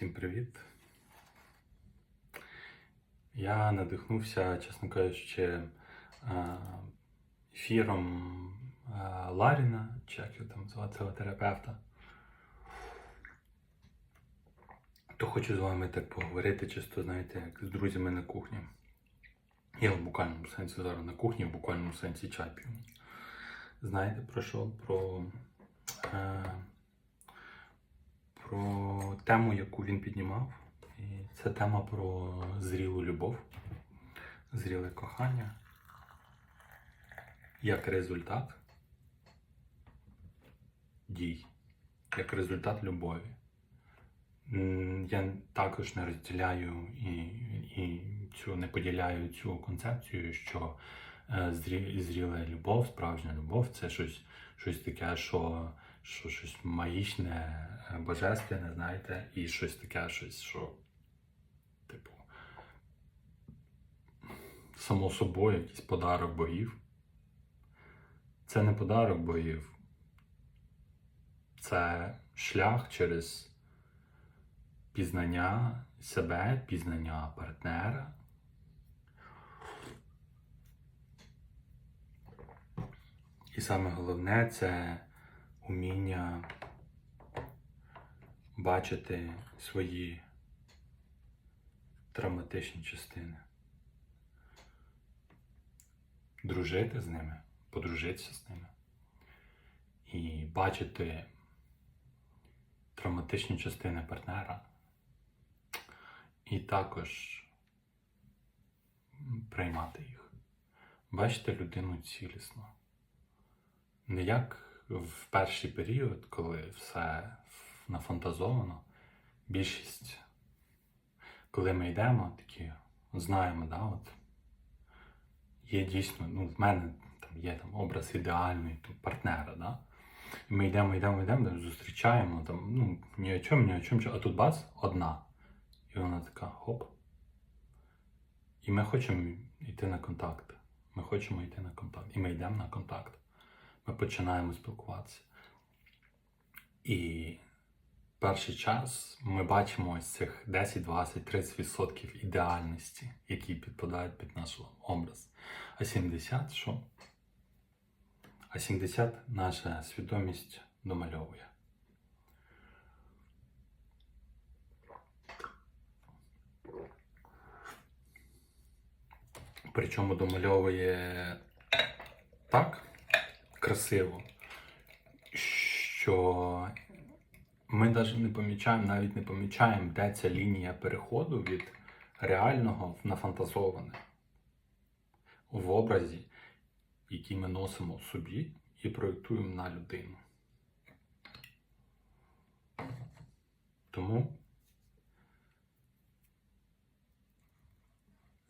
Всім привіт. Я надихнувся, чесно кажучи, ефіром Ларіна, чи як його там звати цього терапевта. То хочу з вами так поговорити, чисто, знаєте, як з друзями на кухні. Я в буквальному сенсі зараз на кухні, в буквальному сенсі чай п'ю. Знаєте про що? Про. Е, про тему, яку він піднімав. І це тема про зрілу любов, зріле кохання, як результат дій, як результат любові. Я також не розділяю і, і цю не поділяю цю концепцію, що е, зрі, зріла любов, справжня любов це щось, щось таке, що, що щось магічне, е, божественне, знаєте, і щось таке, щось, що, типу, само собою якийсь подарок богів. Це не подарок богів, це шлях через пізнання себе, пізнання партнера. І саме головне це уміння бачити свої травматичні частини, дружити з ними, подружитися з ними і бачити травматичні частини партнера і також приймати їх. Бачити людину цілісно. Не як в перший період, коли все нафантазовано, більшість, коли ми йдемо, такі знаємо, да, от, є дійсно, ну, в мене там є там образ ідеальний там, партнера, да? І ми йдемо, йдемо, йдемо, зустрічаємо, там, ну, ні о чому, ні о чому, а тут бац, одна. І вона така хоп. І ми хочемо йти на контакт. Ми хочемо йти на контакт. І ми йдемо на контакт. Ми починаємо спілкуватися. І перший час ми бачимо ось цих 10, 20, 30% ідеальності, які підпадають під наш образ. А 70 що? А 70 наша свідомість домальовує. Причому домальовує так красиво, що ми навіть не помічаємо, навіть не помічаємо, де ця лінія переходу від реального в нафантазоване в образі, який ми носимо в собі і проєктуємо на людину. Тому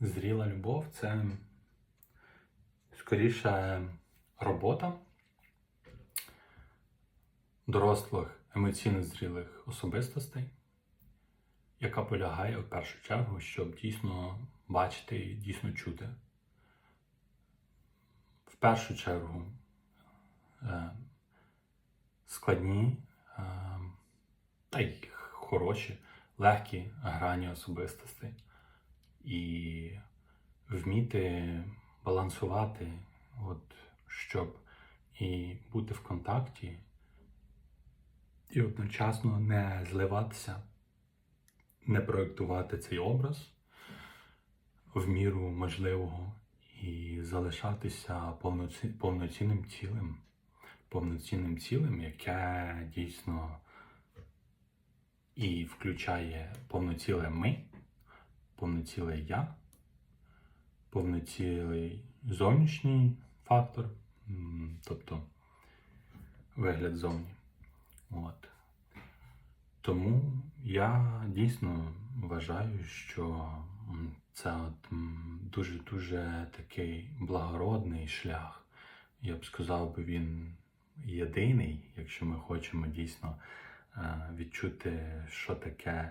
зріла любов це скоріше робота дорослих емоційно зрілих особистостей, яка полягає в першу чергу, щоб дійсно бачити і дійсно чути. В першу чергу е, складні е, та й хороші, легкі грані особистостей і вміти балансувати, от, щоб і бути в контакті, і одночасно не зливатися, не проєктувати цей образ в міру можливого і залишатися повноці... повноцінним цілим, повноцінним цілим, яке дійсно і включає повноціле ми повноціле я, повноцілий зовнішній фактор, тобто вигляд зовні. От. Тому я дійсно вважаю, що це дуже-дуже такий благородний шлях. Я б сказав би, він єдиний, якщо ми хочемо дійсно е, відчути, що таке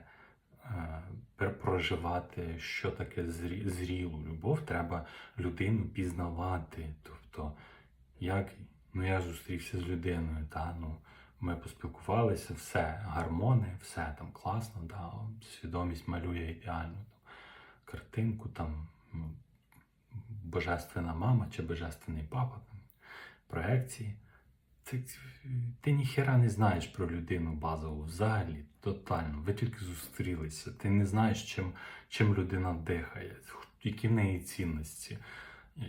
е, проживати, що таке зрілу любов, треба людину пізнавати. Тобто, як ну я зустрівся з людиною, та ну Ми поспілкувалися, все, гармони, все там класно, да, свідомість малює ідеальну там, картинку, там ну, божественна мама чи божественний папа, там, проекції. Ти, ти ніхера не знаєш про людину базову взагалі, тотально. Ви тільки зустрілися. Ти не знаєш, чим, чим людина дихає, які в неї цінності,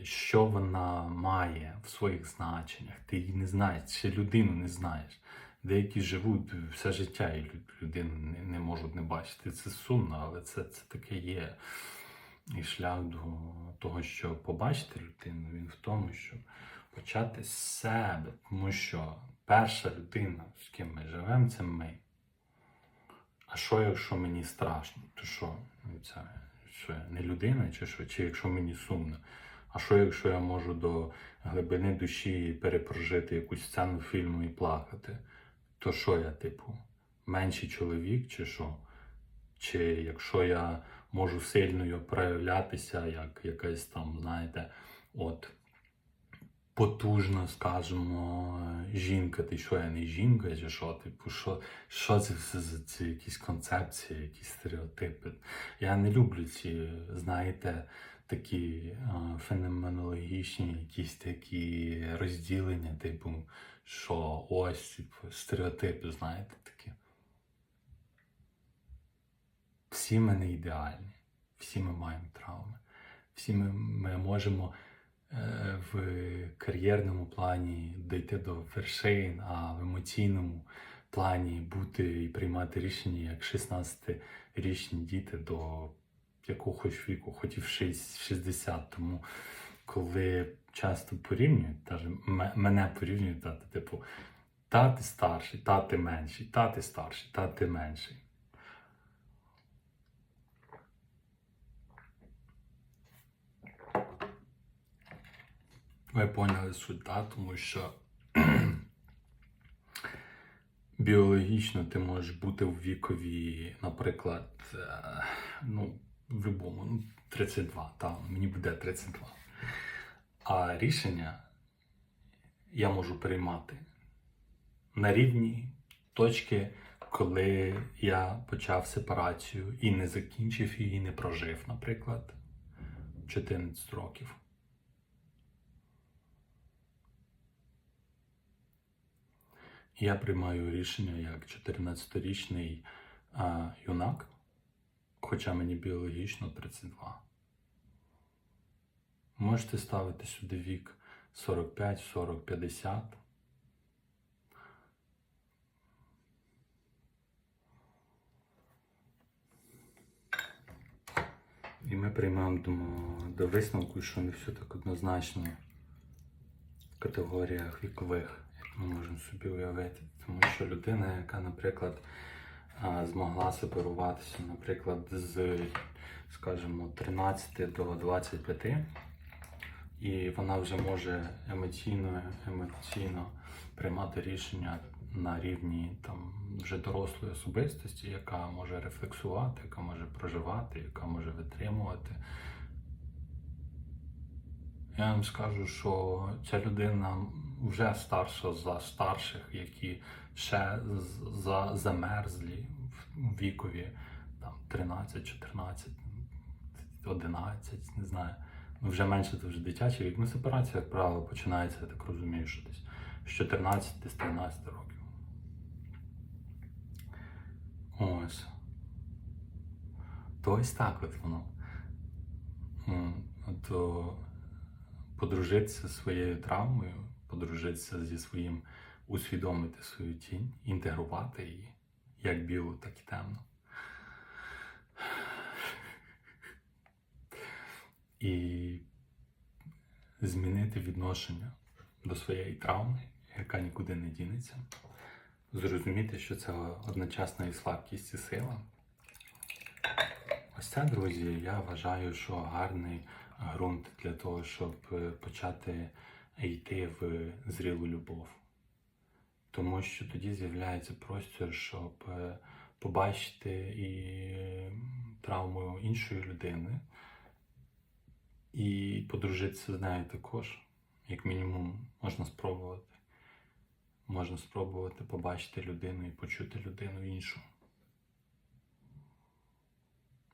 що вона має в своїх значеннях. Ти її не знаєш, ще людину не знаєш. Деякі живуть все життя і лю- людину не, не можуть не бачити. Це сумно, але це, це таке є. І шлях до того, що побачити людину, він в тому, що почати з себе, тому що перша людина, з ким ми живемо, це ми. А що, якщо мені страшно, то що? Це що не людина, чи що? Чи якщо мені сумно? А що, якщо я можу до глибини душі перепрожити якусь сцену фільму і плакати? То що я, типу, менший чоловік, чи що? Чи якщо я можу сильною проявлятися, як якась там, знаєте, от потужна, скажімо, жінка, ти що я не жінка, чи що? Типу, що, що це все за ці якісь концепції, якісь стереотипи? Я не люблю ці, знаєте, такі феноменологічні, якісь такі розділення, типу, що ось типу, стереотипи, знаєте, такі. Всі ми не ідеальні, всі ми маємо травми, всі ми, ми можемо е, в кар'єрному плані дійти до вершин, а в емоційному плані бути і приймати рішення як 16-річні діти до якогось віку, хоч і в 60. Тому коли часто порівнюють, навіть мене порівнюють, та, типу, та ти старший, та ти менший, та ти старший, та ти менший. Ви поняли суть, да? тому що біологічно ти можеш бути в вікові, наприклад, е, ну, в будь-якому, ну, 32, та, мені буде 32. А рішення я можу приймати на рівні точки, коли я почав сепарацію і не закінчив її, не прожив, наприклад, 14 років. Я приймаю рішення як 14-річний а, юнак, хоча мені біологічно 32. Можете ставити сюди вік 45, 40, 50. І ми приймаємо думаю, до висновку, що не все так однозначно в категоріях вікових, як ми можемо собі уявити. Тому що людина, яка, наприклад, змогла сепаруватися, наприклад, з, скажімо, 13 до 25, і вона вже може емоційно, емоційно приймати рішення на рівні там вже дорослої особистості, яка може рефлексувати, яка може проживати, яка може витримувати. Я вам скажу, що ця людина вже старша за старших, які ще за, замерзлі в вікові там 13, 14, 11, не знаю. Ну, вже менше це вже дитячий вік. Ну, сепарація, як правило, починається, я так розумію, що десь з 14 з 13 років. Ось. То ось так от воно. То подружитися зі своєю травмою, подружитися зі своїм, усвідомити свою тінь, інтегрувати її, як білу, так і темну. І змінити відношення до своєї травми, яка нікуди не дінеться. Зрозуміти, що це одночасно і слабкість, і сила. Ось це, друзі, я вважаю, що гарний ґрунт для того, щоб е, почати йти в зрілу любов. Тому що тоді з'являється простір, щоб е, побачити і травму іншої людини, і подружитися з нею також, як мінімум, можна спробувати. можна спробувати побачити людину і почути людину іншу.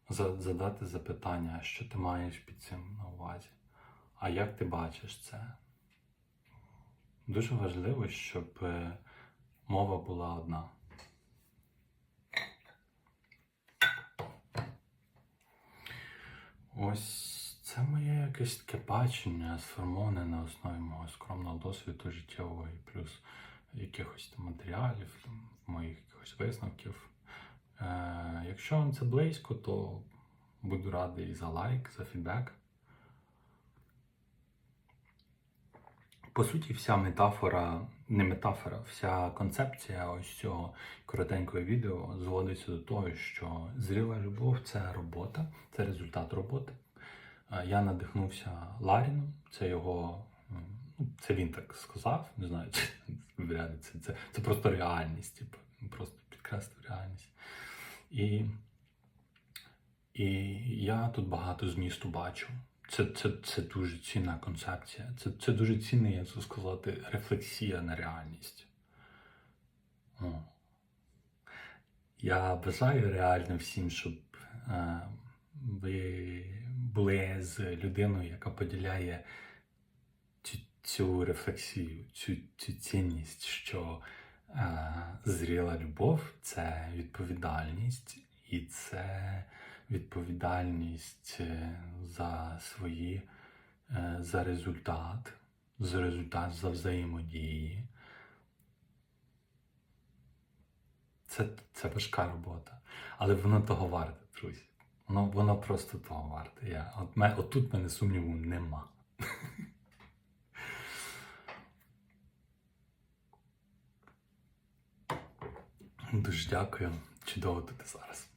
Задати запитання, що ти маєш під цим на увазі, а як ти бачиш це? Дуже важливо, щоб е, мова була одна. Ось це моє якесь таке бачення, сформоване на основі мого скромного досвіду життєвого і плюс якихось там матеріалів, там, моїх якихось висновків. Е, якщо вам це близько, то буду радий за лайк, за фідбек. По суті, вся метафора, не метафора, вся концепція ось цього коротенького відео зводиться до того, що зріла любов це робота, це результат роботи. Е, Я надихнувся Ларіном, це його, ну, це він так сказав, не знаю, це, це, це просто реальність, типу, просто підкреслив реальність. І, і я тут багато змісту бачу. Це, це, це дуже цінна концепція. Це, це дуже цінна, як це сказати, рефлексія на реальність. О. Я бажаю реально всім, щоб е, ви були з людиною, яка поділяє цю, цю рефлексію, цю, цю цінність, що е, зріла любов це відповідальність, і це відповідальність е, за свої, е, за результат, за результат за взаємодії. Це, це важка робота, але воно того варте, друзі. Воно, воно просто того варте. Я, от, ме, отут мене сумніву нема. Дуже дякую. Чудово тут зараз.